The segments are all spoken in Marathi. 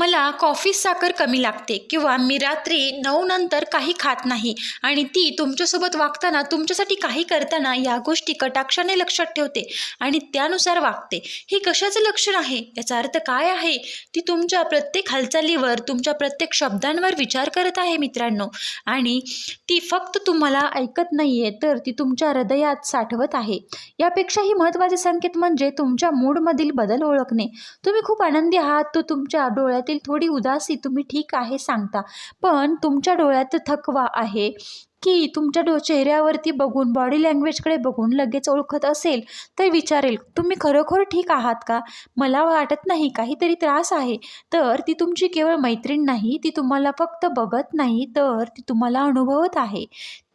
मला कॉफी साखर कमी लागते किंवा मी रात्री नऊ नंतर काही खात नाही आणि ती तुमच्यासोबत वागताना तुमच्यासाठी काही करताना या गोष्टी कटाक्षाने लक्षात ठेवते आणि त्यानुसार वागते. हे कशाचं लक्षण आहे? याचा अर्थ काय आहे? ती तुमच्या प्रत्येक हालचालीवर तुमच्या प्रत्येक शब्दांवर विचार करत आहे मित्रांनो. आणि ती फक्त तुम्हाला ऐकत नाही आहे तर ती तुमच्या हृदयात साठवत आहे. यापेक्षाही महत्त्वाचे संकेत म्हणजे तुमच्या मूडमधील बदल ओळखणे. तुम्ही खूप आनंदी आहात तो तुमच्या डोळ्यात डोळ्यातील थोडी उदासी तुम्ही ठीक आहे सांगता. पण तुमच्या डोळ्यात थकवा आहे. की तुमच्या डो चेहऱ्यावरती बघून बॉडी लँग्वेजकडे बघून लगेच ओळखत असेल तर विचारेल तुम्ही खरोखर ठीक आहात का? मला वाटत नाही काहीतरी त्रास आहे. तर ती तुमची केवळ मैत्रीण नाही ती तुम्हाला फक्त बघत नाही तर ती तुम्हाला अनुभवत आहे.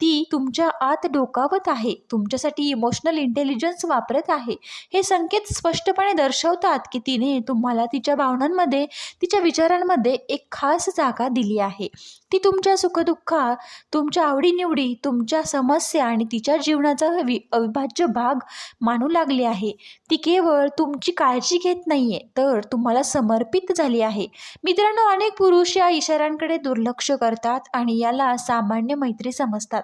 ती तुमच्या आत डोकावत आहे तुमच्यासाठी इमोशनल इंटेलिजन्स वापरत आहे. हे संकेत स्पष्टपणे दर्शवतात की तिने तुम्हाला तिच्या भावनांमध्ये तिच्या विचारांमध्ये एक खास जागा दिली आहे. ती तुमच्या सुखदुःखा तुमच्या आवडी निवडी तुमच्या समस्या आणि तिच्या जीवनाचा वि अविभाज्य भाग मानू लागली आहे. ती केवळ तुमची काळजी घेत नाही आहे तर तुम्हाला समर्पित झाली आहे. मित्रांनो अनेक पुरुष या इशाऱ्यांकडे दुर्लक्ष करतात आणि याला सामान्य मैत्री समजतात.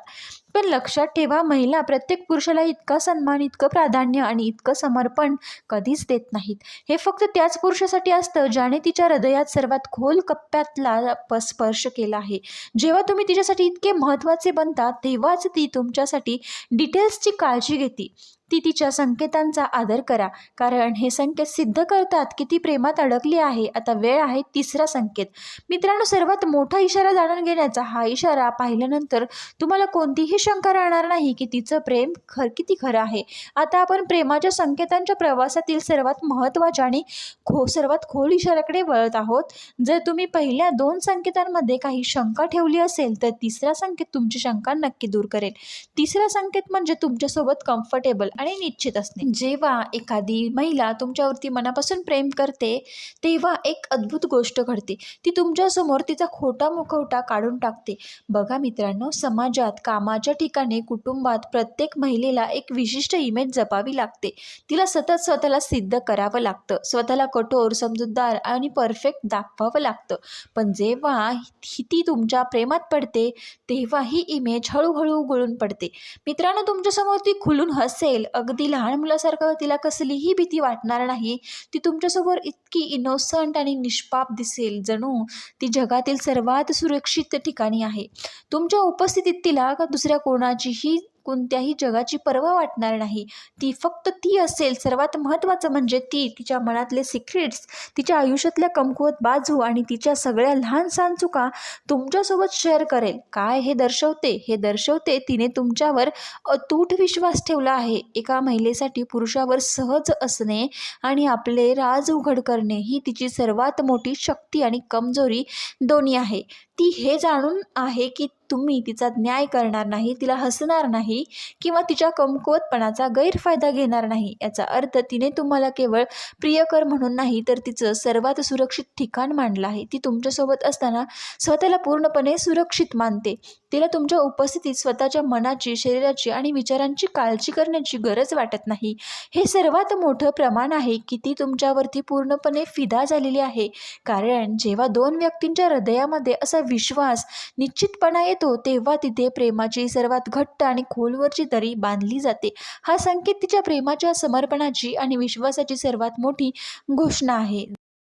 पण लक्षात ठेवा महिला प्रत्येक पुरुषाला इतका सन्मान इतकं प्राधान्य आणि इतकं समर्पण कधीच देत नाहीत. हे फक्त त्याच पुरुषासाठी असतं ज्याने तिच्या हृदयात सर्वात खोल कप्प्यातला प स्पर्श केला आहे. जेव्हा तुम्ही तिच्यासाठी इतके महत्त्वाचे बनता तेव्हाच ती तुमच्यासाठी डिटेल्सची काळजी घेते. ती तिच्या संकेतांचा आदर करा. कारण हे संकेत सिद्ध करतात की ती प्रेमात अडकली आहे. आता वेळ आहे तिसरा संकेत. मित्रांनो सर्वात मोठा इशारा जाणून घेण्याचा हा इशारा पाहिल्यानंतर तुम्हाला कोणतीही शंका राहणार नाही की तिचं प्रेम खर किती खरं आहे. आता आपण प्रेमाच्या संकेतांच्या प्रवासातील सर्वात महत्त्वाच्या आणि खो सर्वात खोल इशाऱ्याकडे वळत आहोत. जर तुम्ही पहिल्या दोन संकेतांमध्ये काही शंका ठेवली असेल तर तिसरा संकेत तुमची शंका नक्की दूर करेल. तिसरा संकेत म्हणजे तुमच्यासोबत कम्फर्टेबल आणि निश्चित असणे. जेव्हा एखादी महिला तुमच्यावरती मनापासून प्रेम करते तेव्हा एक अद्भुत गोष्ट घडते. ती तुमच्यासमोर तिचा खोटा मुखवटा काढून टाकते. बघा मित्रांनो समाजात कामाच्या ठिकाणी कुटुंबात प्रत्येक महिलेला एक विशिष्ट इमेज जपावी लागते. तिला सतत स्वतःला सिद्ध करावं लागतं. स्वतःला कठोर समजूतदार आणि परफेक्ट दाखवावं लागतं. पण जेव्हा ही ती तुमच्या प्रेमात पडते तेव्हा ही इमेज हळूहळू गळून पडते. मित्रांनो तुमच्यासमोर ती खुलून हसेल अगदी लहान मुलासारखं तिला कसलीही भीती वाटणार नाही. ती तुमच्यासमोर इतकी इनोसंट आणि निष्पाप दिसेल. जणू ती जगातील सर्वात सुरक्षित ठिकाणी आहे. तुमच्या उपस्थितीत तिला का दुसऱ्या कोणाचीही कोणत्याही जगाची पर्वा वाटणार नाही. ती फक्त ती असेल. सर्वात महत्त्वाचं म्हणजे ती तिच्या मनातले सिक्रेट्स तिच्या आयुष्यातल्या कमकुवत बाजू आणि तिच्या सगळ्या लहान सहान चुका तुमच्यासोबत शेअर करेल. काय हे दर्शवते? हे दर्शवते तिने तुमच्यावर अतूट विश्वास ठेवला आहे. एका महिलेसाठी पुरुषावर सहज असणे आणि आपले राज उघड करणे ही तिची सर्वात मोठी शक्ती आणि कमजोरी दोन्ही आहे. ती हे जाणून आहे की तुम्ही तिचा न्याय करणार नाही तिला हसणार नाही किंवा तिच्या कमकुवतपणाचा गैरफायदा घेणार नाही याचा अर्थ तिने तुम्हाला केवळ प्रियकर म्हणून नाही तर तिचं सर्वात सुरक्षित ठिकाण मांडलं आहे. ती तुमच्यासोबत असताना स्वतःला पूर्णपणे सुरक्षित मानते. तिला तुमच्या उपस्थितीत स्वतःच्या मनाची शरीराची आणि विचारांची काळजी करण्याची गरज वाटत नाही. हे सर्वात मोठं प्रमाण आहे की ती तुमच्यावरती पूर्णपणे फिदा झालेली आहे. कारण जेव्हा दोन व्यक्तींच्या हृदयामध्ये असा विश्वास निश्चितपणा येतो तेव्हा तिथे प्रेमाची सर्वात घट्ट आणि खोलवरची दरी बांधली जाते. हा संकेत तिच्या प्रेमाच्या समर्पणाची आणि विश्वासाची सर्वात मोठी घोषणा आहे.